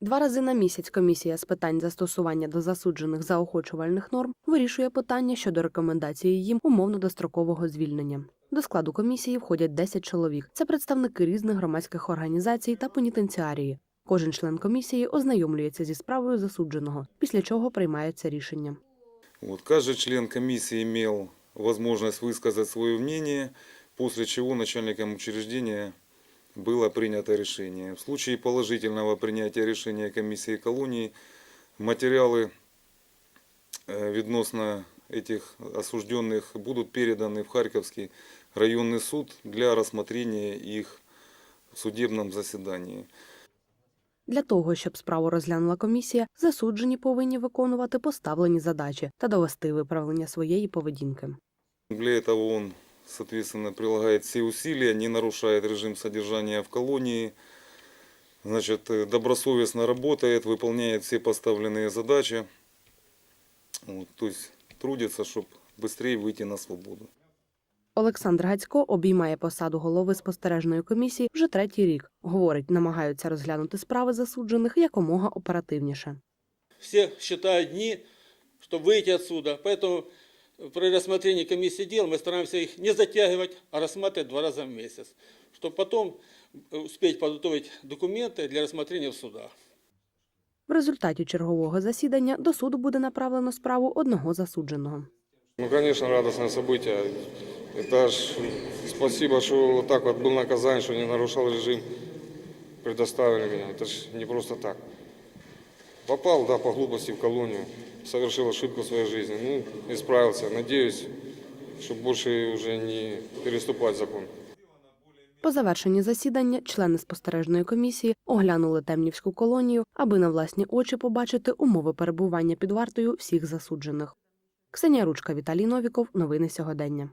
Два рази на місяць комісія з питань застосування до засуджених заохочувальних норм вирішує питання щодо рекомендації їм умовно-дострокового звільнення. До складу комісії входять 10 чоловік. Це представники різних громадських організацій та пенітенціарії. Кожен член комісії ознайомлюється зі справою засудженого, після чого приймається рішення. Вот, каждый член комиссии имел возможность высказать свое мнение, после чего начальником учреждения было принято решение. В случае положительного принятия решения комиссии колонии материалы э, відносно этих осужденных будут переданы в Харьковский районный суд для рассмотрения их в судебном заседании. Для того, щоб справу розглянула комісія, засуджені повинні виконувати поставлені задачі та довести виправлення своєї поведінки. Для этого он, соответственно, прилагает все усилия, не нарушает режим содержания в колонии, значит, э, добросовестно работает, выполняет все поставленные задачи, вот, то есть трудится, чтобы быстрее выйти на свободу. Олександр Гацько обіймає посаду голови спостережної комісії вже третій рік. Говорить, намагаються розглянути справи засуджених якомога оперативніше. все считают дни, чтобы выйти отсюда. Поэтому при рассмотрении комиссии дел мы стараемся их не затягивать, а рассматривать два раза в месяц, чтобы потом э, успеть подготовить документы для рассмотрения в судах. В результаті чергового засідання до суду буде направлено справу одного засудженого. Ну, конечно, радостное событие. Это ж спасибо, что вот так вот был наказание, что не нарушал режим, предоставили меня. Это ж не просто так. Попал, да, по глупости в колонию, совершил ошибку в своей жизни. Ну, исправился. Надеюсь, что больше уже не переступать закон. По завершенні засідання члени спостережної комісії оглянули Темнівську колонію, аби на власні очі побачити умови перебування під вартою всіх засуджених. Ксенія Ручка, Віталій Новіков. Новини сьогодення.